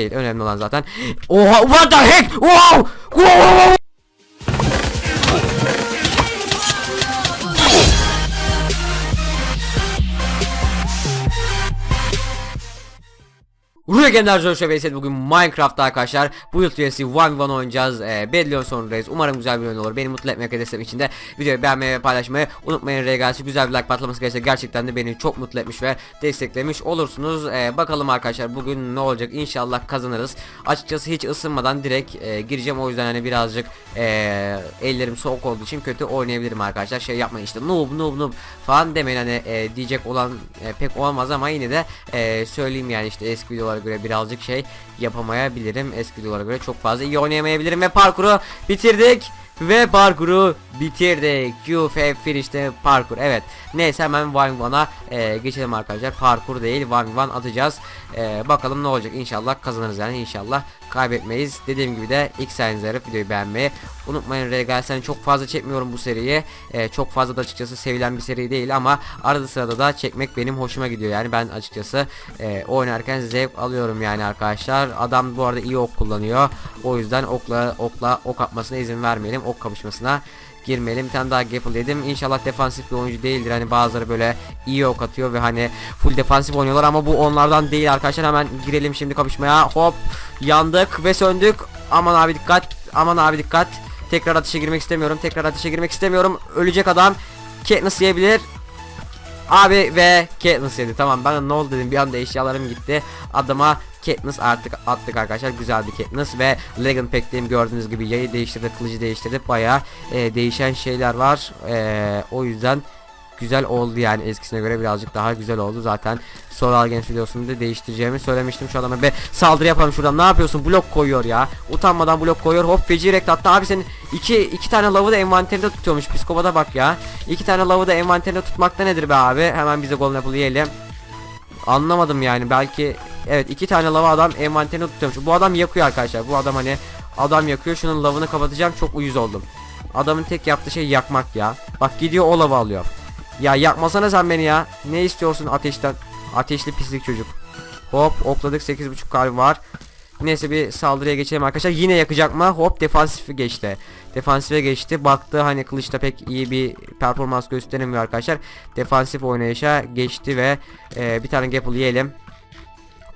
değil. Önemli olan zaten. Oha what the heck? Wow! Wow! Rüya Genler Joshua Veysel bugün Minecraft arkadaşlar. Bu yıl üyesi 1v1 oynayacağız. Ee, Bedlion sonundayız. Umarım güzel bir oyun olur. Beni mutlu etmek hedefim için de videoyu beğenmeyi ve paylaşmayı unutmayın. Regalsi güzel bir like patlaması gelirse gerçekten de beni çok mutlu etmiş ve desteklemiş olursunuz. Ee, Bakalım arkadaşlar bugün ne olacak? İnşallah kazanırız. Açıkçası hiç ısınmadan direkt e, gireceğim. O yüzden hani birazcık e, ellerim soğuk olduğu için kötü oynayabilirim arkadaşlar. Şey yapmayın işte noob noob noob falan demeyin. Hani e, diyecek olan e, pek olmaz ama yine de e, söyleyeyim yani işte eski videolara göre birazcık şey yapamayabilirim. Eski videolara göre çok fazla iyi oynayamayabilirim ve parkuru bitirdik. Ve parkuru bitirdik. You have finished parkur. Evet. Neyse hemen one one'a e, geçelim arkadaşlar. Parkur değil one one atacağız. E, bakalım ne olacak. İnşallah kazanırız yani. İnşallah kaybetmeyiz. Dediğim gibi de ilk sayınızı videoyu beğenmeyi unutmayın. Regal seni çok fazla çekmiyorum bu seriyi. E, çok fazla da açıkçası sevilen bir seri değil ama arada sırada da çekmek benim hoşuma gidiyor. Yani ben açıkçası e, oynarken zevk alıyorum yani arkadaşlar. Adam bu arada iyi ok kullanıyor. O yüzden okla okla ok atmasına izin vermeyelim. Ok kapışmasına girmeyelim. Bir tane daha Gapple yedim. İnşallah defansif bir oyuncu değildir. Hani bazıları böyle iyi ok atıyor ve hani full defansif oynuyorlar ama bu onlardan değil arkadaşlar. Hemen girelim şimdi kapışmaya. Hop yandık ve söndük. Aman abi dikkat. Aman abi dikkat. Tekrar ateşe girmek istemiyorum. Tekrar ateşe girmek istemiyorum. Ölecek adam. Katniss yiyebilir. Abi ve Katniss yedi. Tamam ben ne oldu dedim. Bir anda eşyalarım gitti. Adama Katniss artık attık arkadaşlar. Güzel bir Katniss ve Legend Pack'teyim gördüğünüz gibi yayı değiştirdik, kılıcı değiştirdik. Bayağı e, değişen şeyler var. E, o yüzden güzel oldu yani eskisine göre birazcık daha güzel oldu. Zaten Solar Games videosunu da değiştireceğimi söylemiştim şu adama. Be saldırı yapalım şuradan. Ne yapıyorsun? Blok koyuyor ya. Utanmadan blok koyuyor. Hop feci rekt attı. Abi senin iki, iki tane lavı da envanterinde tutuyormuş. Psikopata bak ya. İki tane lavı da envanterinde tutmakta nedir be abi? Hemen bize golden apple yiyelim. Anlamadım yani. Belki evet iki tane lava adam envanterinde tutuyormuş. Bu adam yakıyor arkadaşlar. Bu adam hani adam yakıyor. Şunun lavını kapatacağım. Çok uyuz oldum. Adamın tek yaptığı şey yakmak ya. Bak gidiyor o lava alıyor. Ya yakmasana sen beni ya. Ne istiyorsun ateşten? Ateşli pislik çocuk. Hop okladık 8.5 kalbi var. Neyse bir saldırıya geçelim arkadaşlar. Yine yakacak mı? Hop defansifi geçti. Defansife geçti. Baktı hani kılıçta pek iyi bir performans gösteremiyor arkadaşlar. Defansif oynayışa geçti ve e, bir tane gapple yiyelim.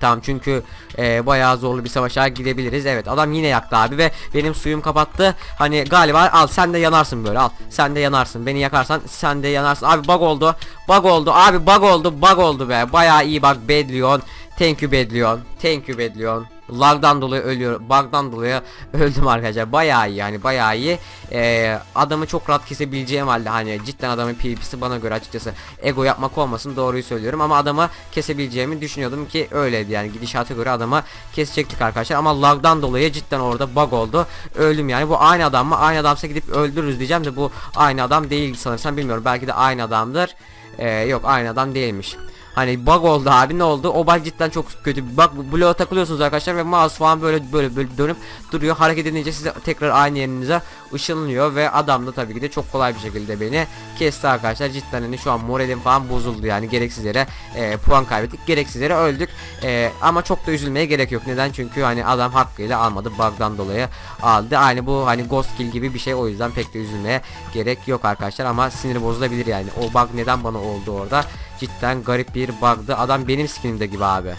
Tamam çünkü e, bayağı zorlu bir savaşa gidebiliriz. Evet adam yine yaktı abi ve benim suyum kapattı. Hani galiba al sen de yanarsın böyle al. Sen de yanarsın. Beni yakarsan sen de yanarsın. Abi bug oldu. Bug oldu. Abi bug oldu. Bug oldu be. Bayağı iyi bak Bedlion. Thank you Bedlion. Thank you Bedlion. Lagdan dolayı ölüyor. Bug'dan dolayı öldüm arkadaşlar. Bayağı iyi yani bayağı iyi. Ee, adamı çok rahat kesebileceğim halde hani cidden adamın PvP'si bana göre açıkçası ego yapmak olmasın doğruyu söylüyorum ama adamı kesebileceğimi düşünüyordum ki öyleydi yani gidişata göre adamı kesecektik arkadaşlar ama lagdan dolayı cidden orada bug oldu. Öldüm yani bu aynı adam mı? Aynı adamsa gidip öldürürüz diyeceğim de bu aynı adam değil sanırsam bilmiyorum. Belki de aynı adamdır. Ee, yok aynı adam değilmiş. Hani bug oldu abi ne oldu? O bug cidden çok kötü. Bak bloğa takılıyorsunuz arkadaşlar ve mouse falan böyle böyle böyle dönüp duruyor. Hareket edince size tekrar aynı yerinize ışınlıyor ve adam da tabii ki de çok kolay bir şekilde beni kesti arkadaşlar. Cidden hani şu an moralim falan bozuldu yani gereksiz yere e, puan kaybettik. Gereksiz yere öldük. E, ama çok da üzülmeye gerek yok. Neden? Çünkü hani adam hakkıyla almadı. Bug'dan dolayı aldı. Aynı bu hani ghost kill gibi bir şey. O yüzden pek de üzülmeye gerek yok arkadaşlar ama sinir bozulabilir yani. O bug neden bana oldu orada? Cidden garip bir bug'dı. Adam benim skinimde gibi abi.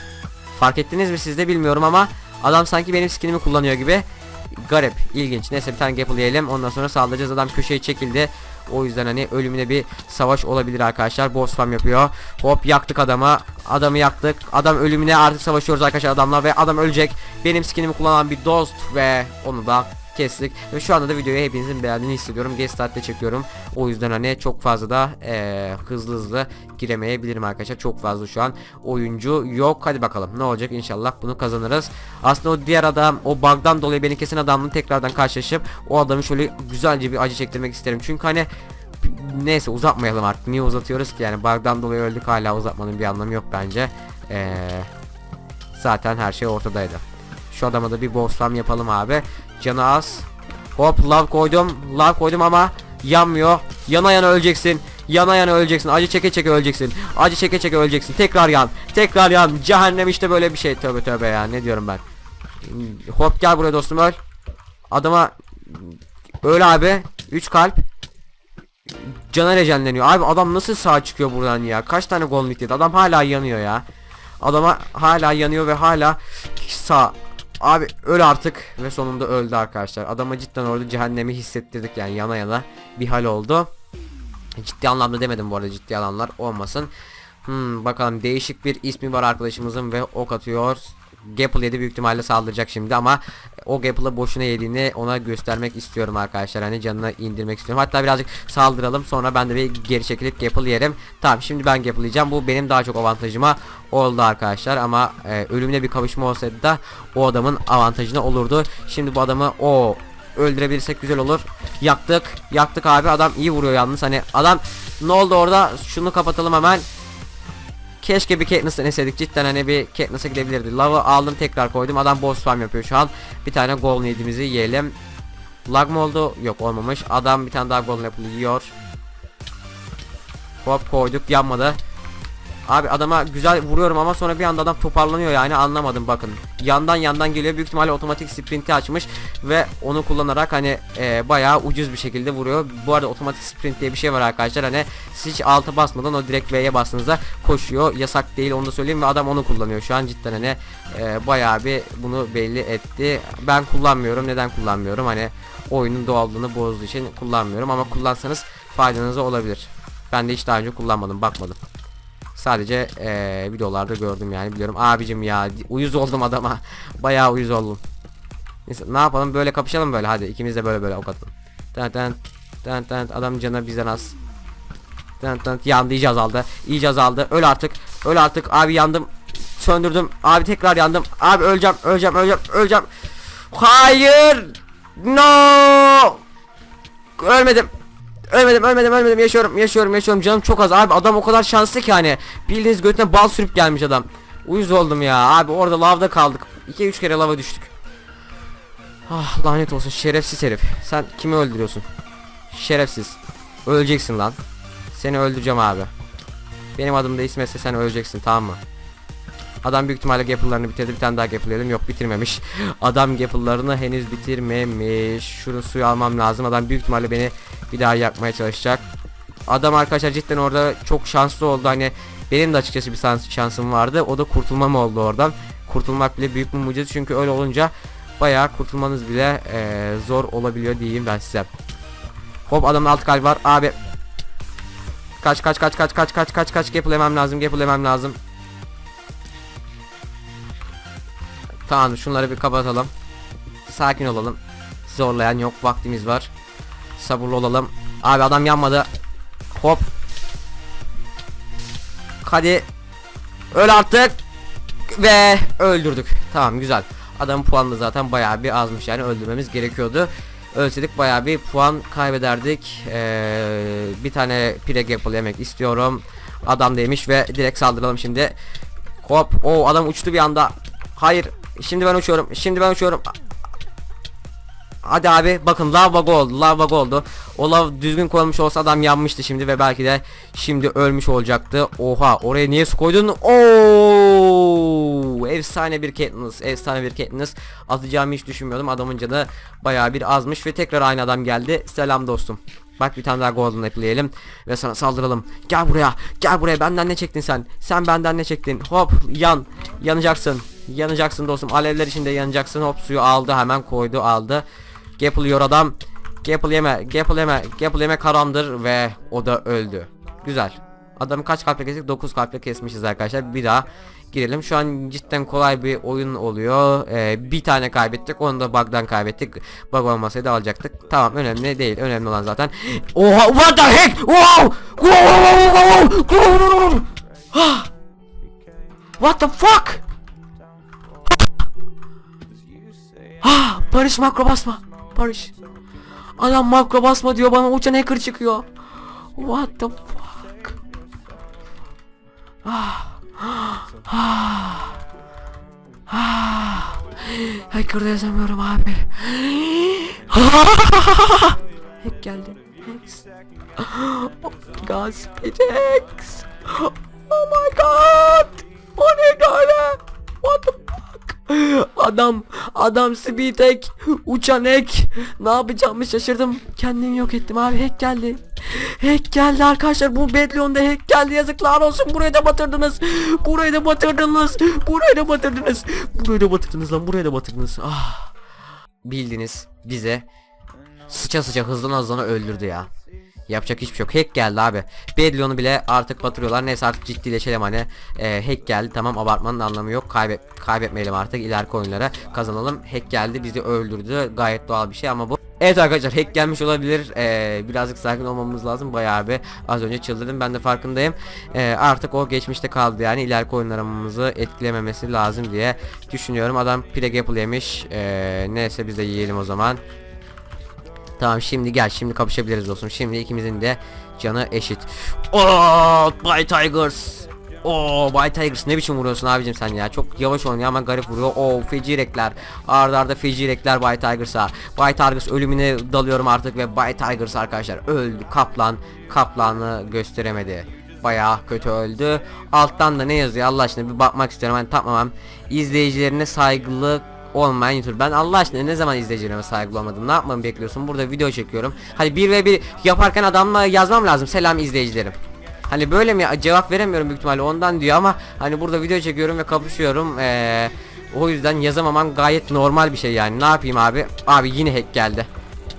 Fark ettiniz mi siz de bilmiyorum ama adam sanki benim skinimi kullanıyor gibi. Garip, ilginç. Neyse bir tane gapple yiyelim. Ondan sonra saldıracağız. Adam köşeye çekildi. O yüzden hani ölümüne bir savaş olabilir arkadaşlar. Boss farm yapıyor. Hop yaktık adamı. Adamı yaktık. Adam ölümüne artık savaşıyoruz arkadaşlar adamla ve adam ölecek. Benim skinimi kullanan bir dost ve onu da kestik ve şu anda da videoyu hepinizin beğendiğini hissediyorum. Geç saatte çekiyorum. O yüzden hani çok fazla da eee, hızlı hızlı giremeyebilirim arkadaşlar. Çok fazla şu an oyuncu yok. Hadi bakalım ne olacak inşallah bunu kazanırız. Aslında o diğer adam o bug'dan dolayı beni kesen adamla tekrardan karşılaşıp o adamı şöyle güzelce bir acı çektirmek isterim. Çünkü hani neyse uzatmayalım artık. Niye uzatıyoruz ki yani bug'dan dolayı öldük hala uzatmanın bir anlamı yok bence. Eee zaten her şey ortadaydı. Şu adama da bir boss farm yapalım abi. Canı az. Hop love koydum. Love koydum ama yanmıyor. Yana yana öleceksin. Yana yana öleceksin. Acı çeke çeke öleceksin. Acı çeke çeke öleceksin. Tekrar yan. Tekrar yan. Cehennem işte böyle bir şey. Tövbe tövbe ya. Ne diyorum ben. Hop gel buraya dostum öl. Adama öl abi. 3 kalp. Cana rejenleniyor. Abi adam nasıl sağ çıkıyor buradan ya? Kaç tane gol yedi? Adam hala yanıyor ya. Adama hala yanıyor ve hala sağ. Abi öl artık ve sonunda öldü arkadaşlar. Adama cidden orada cehennemi hissettirdik yani yana yana bir hal oldu. Ciddi anlamda demedim bu arada ciddi alanlar olmasın. Hmm, bakalım değişik bir ismi var arkadaşımızın ve ok atıyor. Gapple yedi büyük ihtimalle saldıracak şimdi ama o Gapple'ı boşuna yediğini ona göstermek istiyorum arkadaşlar. Hani canına indirmek istiyorum. Hatta birazcık saldıralım sonra ben de bir geri çekilip Gapple yerim. Tamam şimdi ben Gapple yiyeceğim. Bu benim daha çok avantajıma oldu arkadaşlar ama e, ölümüne bir kavuşma olsaydı da o adamın avantajına olurdu. Şimdi bu adamı o öldürebilirsek güzel olur. Yaktık. Yaktık abi. Adam iyi vuruyor yalnız. Hani adam ne oldu orada? Şunu kapatalım hemen. Keşke bir Katniss'ı deneseydik cidden hani bir Katniss'a gidebilirdi. Love'ı aldım tekrar koydum. Adam boss farm yapıyor şu an. Bir tane gol needimizi yiyelim. Lag mı oldu? Yok olmamış. Adam bir tane daha gol apple yiyor. Hop koyduk yanmadı. Abi adama güzel vuruyorum ama sonra bir anda adam toparlanıyor yani anlamadım bakın. Yandan yandan geliyor büyük ihtimalle otomatik sprinti açmış ve onu kullanarak hani e, bayağı ucuz bir şekilde vuruyor. Bu arada otomatik sprint diye bir şey var arkadaşlar hani siz hiç alta basmadan o direkt V'ye bastığınızda koşuyor. Yasak değil onu da söyleyeyim ve adam onu kullanıyor şu an cidden hani e, bayağı bir bunu belli etti. Ben kullanmıyorum. Neden kullanmıyorum? Hani oyunun doğallığını bozduğu için kullanmıyorum ama kullansanız faydanıza olabilir. Ben de hiç daha önce kullanmadım bakmadım. Sadece eee videolarda gördüm yani biliyorum. Abicim ya uyuz oldum adama. Bayağı uyuz oldum. Neyse ne yapalım böyle kapışalım böyle hadi ikimiz de böyle böyle ok atalım. Ten ten ten ten adam canı bizden az. Ten ten yandı iyice azaldı. İyice azaldı. Öl artık. Öl artık abi yandım. Söndürdüm. Abi tekrar yandım. Abi öleceğim öleceğim öleceğim öleceğim. Hayır. No. Ölmedim. Ölmedim ölmedim ölmedim. Yaşıyorum yaşıyorum yaşıyorum. Canım çok az. Abi adam o kadar şanslı ki hani. Bildiğiniz götüne bal sürüp gelmiş adam. Uyuz oldum ya. Abi orada lavda kaldık. 2-3 kere lava düştük. Ah lanet olsun. Şerefsiz herif. Sen kimi öldürüyorsun? Şerefsiz. Öleceksin lan. Seni öldüreceğim abi. Benim adım da İsmetse sen öleceksin tamam mı? Adam büyük ihtimalle gapple'larını bitirdi. Bir tane daha gapple'ledim yok bitirmemiş. Adam gapple'larını henüz bitirmemiş. Şunu suyu almam lazım. Adam büyük ihtimalle beni bir daha yakmaya çalışacak. Adam arkadaşlar cidden orada çok şanslı oldu. Hani benim de açıkçası bir şans, şansım vardı. O da kurtulmam oldu oradan? Kurtulmak bile büyük bir mucize çünkü öyle olunca bayağı kurtulmanız bile eee, zor olabiliyor diyeyim ben size. Hop adamın alt kalbi var. Abi. Kaç kaç kaç kaç kaç kaç kaç kaç. Gapple yemem lazım gapple lazım. Tamam şunları bir kapatalım. Sakin olalım. Zorlayan yok vaktimiz var. Sabırlı olalım. Abi adam yanmadı. Hop. Hadi. Öl artık. Ve öldürdük. Tamam güzel. Adamın puanı da zaten bayağı bir azmış yani öldürmemiz gerekiyordu. Ölseydik bayağı bir puan kaybederdik. Ee, bir tane pire gapple yemek istiyorum. Adam demiş ve direkt saldıralım şimdi. Hop. O adam uçtu bir anda. Hayır. Şimdi ben uçuyorum. Şimdi ben uçuyorum. Hadi abi bakın lava oldu. Lava oldu. O lav düzgün koyulmuş olsa adam yanmıştı şimdi ve belki de şimdi ölmüş olacaktı. Oha oraya niye su koydun? Oo! Efsane bir Katniss. Efsane bir Katniss. Atacağımı hiç düşünmüyordum. Adamın canı bayağı bir azmış ve tekrar aynı adam geldi. Selam dostum. Bak bir tane daha golden apple ve sana saldıralım. Gel buraya. Gel buraya. Benden ne çektin sen? Sen benden ne çektin? Hop yan. Yanacaksın. Yanacaksın dostum. Alevler içinde yanacaksın. Hop suyu aldı. Hemen koydu aldı. Gapple yiyor adam. Gapple yeme. Gapple yeme. Gapple yeme karandır ve o da öldü. Güzel. Adamı kaç kalple kestik? 9 kalple kesmişiz arkadaşlar. Bir daha girelim. Şu an cidden kolay bir oyun oluyor. Ee, bir tane kaybettik. Onu da bug'dan kaybettik. Bug olmasaydı alacaktık. Tamam önemli değil. Önemli olan zaten. Oha what the heck? Wow! What the fuck? Ah! Barış makro basma. Barış. Adam makro basma diyor bana uçan hacker çıkıyor. What the fuck? Ah. Ah. Ah. Hacker'da yazamıyorum abi. Geldi. Oh my god, SpaceX. Oh my god. O ne böyle? What the fuck? Adam adam speed hack uçan hack. Ne yapacağımı şaşırdım. Kendimi yok ettim abi hack geldi. Hack geldi arkadaşlar bu Bedlion'da hack geldi. Yazıklar olsun burayı da batırdınız. Burayı da batırdınız. Burayı da batırdınız. Burayı da batırdınız lan burayı da batırdınız. Ah. Bildiniz bize sıça sıça hızlan hızlana öldürdü ya Yapacak hiçbir şey yok. Hack geldi abi. Bedlion'u bile artık batırıyorlar. Neyse artık ciddileşelim hani. Ee, hack geldi. Tamam abartmanın anlamı yok. Kaybet kaybetmeyelim artık. ileriki oyunlara kazanalım. Hack geldi. Bizi öldürdü. Gayet doğal bir şey ama bu Evet arkadaşlar hack gelmiş olabilir. Ee, birazcık sakin olmamız lazım. Bayağı bir az önce çıldırdım. Ben de farkındayım. Ee, artık o geçmişte kaldı yani. ileriki oyunlarımızı etkilememesi lazım diye düşünüyorum. Adam pire apple yemiş. Ee, neyse biz de yiyelim o zaman. Tamam şimdi gel şimdi kapışabiliriz dostum. Şimdi ikimizin de canı eşit. Oo, Bay Tigers. Oo, Bay Tigers ne biçim vuruyorsun abicim sen ya? Çok yavaş oynuyor ama garip vuruyor. Oo, feci rekler. Arda arda feci rekler Bay Tigers'a. Bay Tigers ölümüne dalıyorum artık ve Bay Tigers arkadaşlar öldü. Kaplan kaplanı gösteremedi. Bayağı kötü öldü. Alttan da ne yazıyor Allah aşkına bir bakmak istiyorum. Ben tamam. İzleyicilerine saygılı olmayan YouTuber. Ben Allah aşkına ne zaman izleyicilerime saygılı olmadım. Ne yapmamı bekliyorsun? Burada video çekiyorum. Hani bir ve bir yaparken adamla yazmam lazım. Selam izleyicilerim. Hani böyle mi cevap veremiyorum büyük ihtimalle ondan diyor ama hani burada video çekiyorum ve kapışıyorum. Ee, o yüzden yazamamam gayet normal bir şey yani. Ne yapayım abi? Abi yine hack geldi.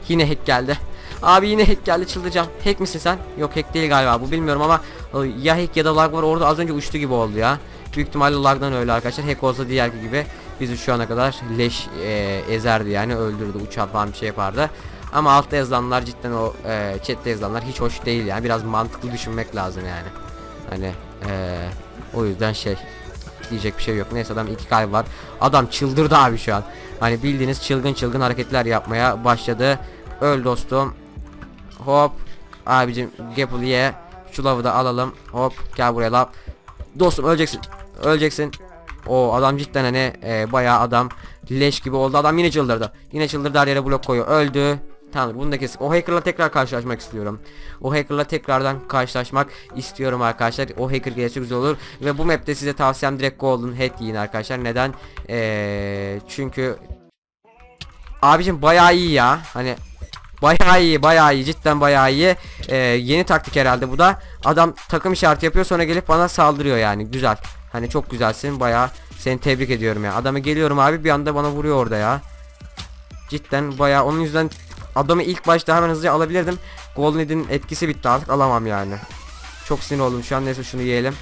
Yine hack geldi. Abi yine hack geldi çıldıracağım. Hack misin sen? Yok hack değil galiba bu bilmiyorum ama e, ya hack ya da lag var orada az önce uçtu gibi oldu ya. Büyük ihtimalle lagdan öyle arkadaşlar. Hack olsa diğerki gibi bizi şu ana kadar leş e, ezerdi yani öldürdü uçar falan bir şey yapardı. Ama altta yazılanlar cidden o e, chatte yazılanlar hiç hoş değil yani biraz mantıklı düşünmek lazım yani. Hani e, o yüzden şey diyecek bir şey yok. Neyse adam iki kalp var. Adam çıldırdı abi şu an. Hani bildiğiniz çılgın çılgın hareketler yapmaya başladı. Öl dostum. Hop. Abicim Gapple ye. Şu lavı da alalım. Hop gel buraya lav. Dostum öleceksin. Öleceksin. O adam cidden hani e, bayağı adam leş gibi oldu. Adam yine çıldırdı. Yine çıldırdı her yere blok koyuyor. Öldü. Tamam bunu da kesip o hackerla tekrar karşılaşmak istiyorum. O hackerla tekrardan karşılaşmak istiyorum arkadaşlar. O hacker gelirse güzel olur. Ve bu map'te size tavsiyem direkt Golden Head yiyin arkadaşlar. Neden? Ee, çünkü abicim bayağı iyi ya. Hani bayağı iyi bayağı iyi cidden bayağı iyi. Ee, yeni taktik herhalde bu da. Adam takım işareti yapıyor sonra gelip bana saldırıyor yani. Güzel. Hani çok güzelsin bayağı seni tebrik ediyorum ya. Adamı geliyorum abi bir anda bana vuruyor orada ya. Cidden bayağı onun yüzden adamı ilk başta hemen hızlıca alabilirdim. Golden Head'in etkisi bitti artık alamam yani. Çok sinir oldum şu an neyse şunu yiyelim.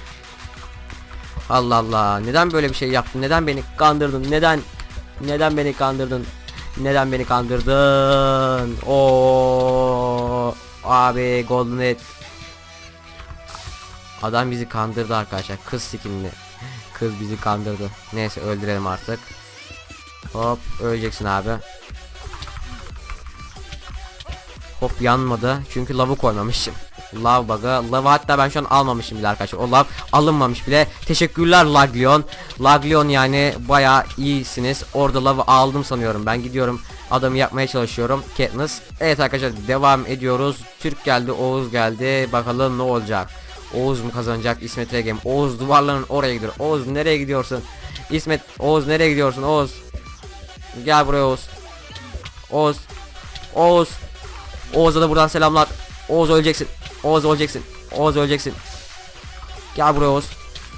Allah Allah neden böyle bir şey yaptın neden beni kandırdın neden neden beni kandırdın neden beni kandırdın o abi Golden Head Adam bizi kandırdı arkadaşlar kız skinli Kız bizi kandırdı. Neyse öldürelim artık. Hop öleceksin abi. Hop yanmadı. Çünkü lavı koymamışım Lav bug'ı. Lavı hatta ben şu an almamışım bile arkadaşlar. O lav alınmamış bile. Teşekkürler Laglion. Laglion yani baya iyisiniz. Orada lavı aldım sanıyorum ben. Gidiyorum Adamı yapmaya çalışıyorum. Katniss. Evet arkadaşlar devam ediyoruz. Türk geldi Oğuz geldi. Bakalım ne olacak Oğuz mu kazanacak? İsmet Regem Oğuz duvarların oraya gidiyor. Oğuz nereye gidiyorsun? İsmet Oğuz nereye gidiyorsun? Oğuz. Gel buraya Oğuz. Oğuz. Oğuz. Oğuz'a da buradan selamlar. Oğuz öleceksin. Oğuz öleceksin. Oğuz öleceksin. Gel buraya Oğuz.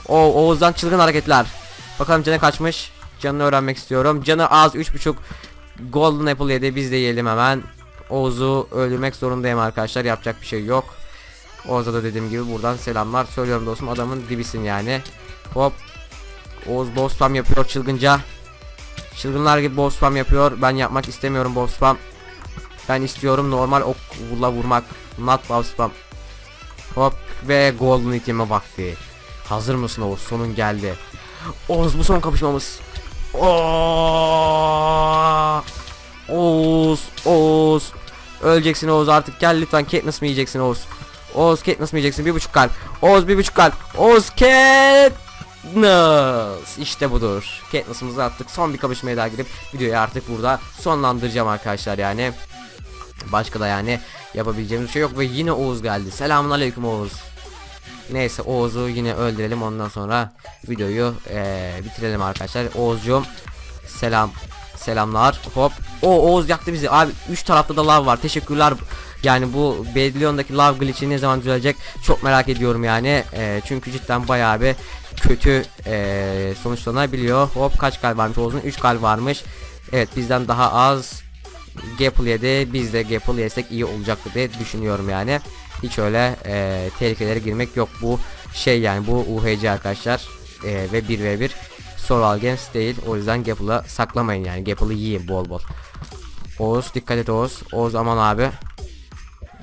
O Oğuz'dan çılgın hareketler. Bakalım canı kaçmış. Canını öğrenmek istiyorum. Canı az 3.5 Golden Apple yedi. Biz de yiyelim hemen. Oğuz'u öldürmek zorundayım arkadaşlar. Yapacak bir şey yok Oğuz'a da dediğim gibi buradan selamlar söylüyorum dostum. Adamın dibisin yani. Hop. Oğuz boss spam yapıyor çılgınca. Çılgınlar gibi boss spam yapıyor. Ben yapmak istemiyorum boss spam. Ben istiyorum normal okla vurmak. Not boss spam. Hop. Ve golden iteme vakti. Hazır mısın Oğuz? Sonun geldi. Oğuz bu son kapışmamız. Oo! Oğuz. Öleceksin Oğuz artık. Gel lütfen Katniss mi yiyeceksin Oğuz Oğuz Katniss mi yiyeceksin bir buçuk kalp Oğuz bir buçuk kalp Oğuz Katniss işte budur Katniss'ımızı attık son bir kapışmaya daha girip videoyu artık burada sonlandıracağım arkadaşlar yani Başka da yani yapabileceğimiz şey yok ve yine Oğuz geldi selamun aleyküm Oğuz Neyse Oğuz'u yine öldürelim ondan sonra videoyu eee, bitirelim arkadaşlar Oğuzcuğum Selam. Selamlar. Hop. O Oğuz yaktı bizi. Abi 3 tarafta da lav var. Teşekkürler. Yani bu Bedlion'daki lav glitch'i ne zaman düzelecek çok merak ediyorum yani. Ee, çünkü cidden bayağı bir kötü ee, sonuçlanabiliyor. Hop kaç kalp varmış Oğuz'un? 3 kalp varmış. Evet bizden daha az Gapple yedi. Biz de Gapple yesek iyi olacaktı diye düşünüyorum yani. Hiç öyle ee, tehlikelere girmek yok. Bu şey yani bu UHC arkadaşlar. Ee, ve 1v1 Soral Games değil. O yüzden Gapple'ı saklamayın yani. Gapple'ı yiyin bol bol. Oğuz dikkat et Oğuz. Oğuz aman abi.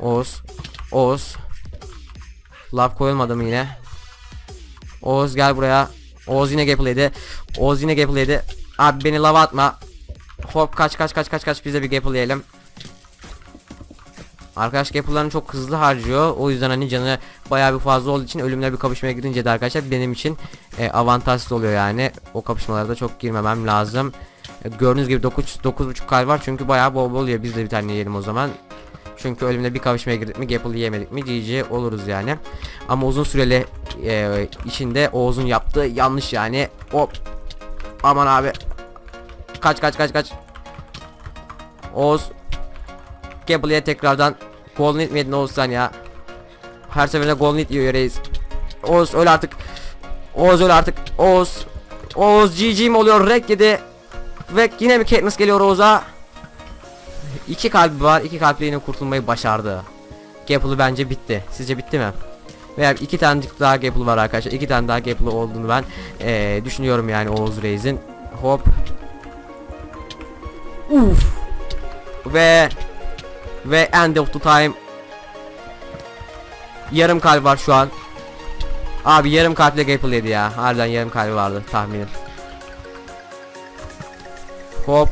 Oğuz. Oğuz. Laf koyulmadı mı yine? Oğuz gel buraya. Oğuz yine Gapple yedi. Oğuz yine Gapple yedi. Abi beni lava atma. Hop kaç kaç kaç kaç kaç biz de bir Gapple yiyelim. Arkadaş Gapple'larını çok hızlı harcıyor. O yüzden hani canı bayağı bir fazla olduğu için ölümle bir kapışmaya girince de arkadaşlar benim için e, avantajsız oluyor yani. O kapışmalarda çok girmemem lazım. E, gördüğünüz gibi 9 9.5 kal var çünkü bayağı bol bol yiyor. Biz de bir tane yiyelim o zaman. Çünkü ölümle bir kapışmaya girdik mi Gapple yemedik mi GG oluruz yani. Ama uzun süreli e, içinde Oğuz'un yaptığı yanlış yani. Hop. Aman abi. Kaç kaç kaç kaç. Oğuz Gabble'ye tekrardan mi yedin Oğuz sen ya? Her seferinde Golden Hit yiyor reis. Oğuz öl artık. Oğuz öl artık. Oğuz. Oğuz GG mi oluyor? Rek yedi. Ve yine bir Katniss geliyor Oğuz'a. İki kalbi var. iki kalple yine kurtulmayı başardı. Gapple bence bitti. Sizce bitti mi? Veya iki tane daha Gapple var arkadaşlar. İki tane daha Gapple olduğunu ben eee, düşünüyorum yani Oğuz Reis'in. Hop. Uf. Ve ve end of the time Yarım kalp var şu an Abi yarım kalple Gapple yedi ya Harbiden yarım kalbi vardı tahminim Hop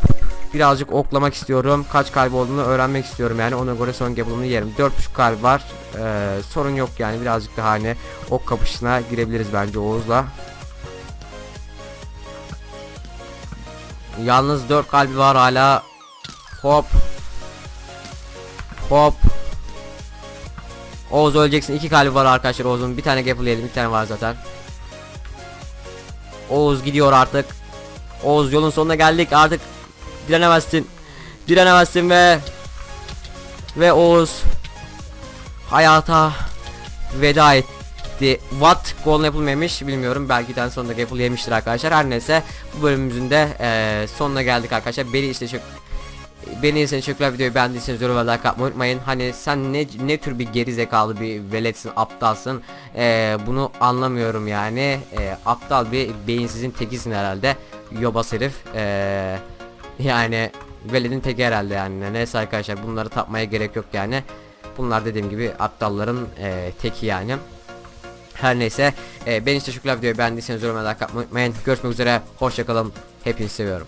Birazcık oklamak istiyorum Kaç kalp olduğunu öğrenmek istiyorum yani Ona göre son Gapple'ımı yerim 4.5 kalp var Ee, Sorun yok yani birazcık daha hani Ok kapışına girebiliriz bence Oğuz'la Yalnız 4 kalbi var hala Hop Hop. Oğuz öleceksin. iki kalbi var arkadaşlar Oğuz'un. Bir tane Gapple yedim. Bir tane var zaten. Oğuz gidiyor artık. Oğuz yolun sonuna geldik. Artık direnemezsin. Direnemezsin ve ve Oğuz hayata veda etti. What golden apple yemiş bilmiyorum. Belki de sonunda Gapple yemiştir arkadaşlar. Her neyse bu bölümümüzün de eee, sonuna geldik arkadaşlar. Beni işte çok Beni izlediğiniz teşekkürler videoyu beğendiyseniz yorum like atmayı unutmayın. Hani sen ne ne tür bir geri zekalı bir veletsin, aptalsın. Ee, bunu anlamıyorum yani. Ee, aptal bir beyinsizin tekisin herhalde. Yobas herif. Ee, yani veledin teki herhalde yani. Neyse arkadaşlar bunları tapmaya gerek yok yani. Bunlar dediğim gibi aptalların e, teki yani. Her neyse. E, beni teşekkürler videoyu beğendiyseniz yorum ve like atmayı unutmayın. Görüşmek üzere. Hoşçakalın. Hepinizi seviyorum.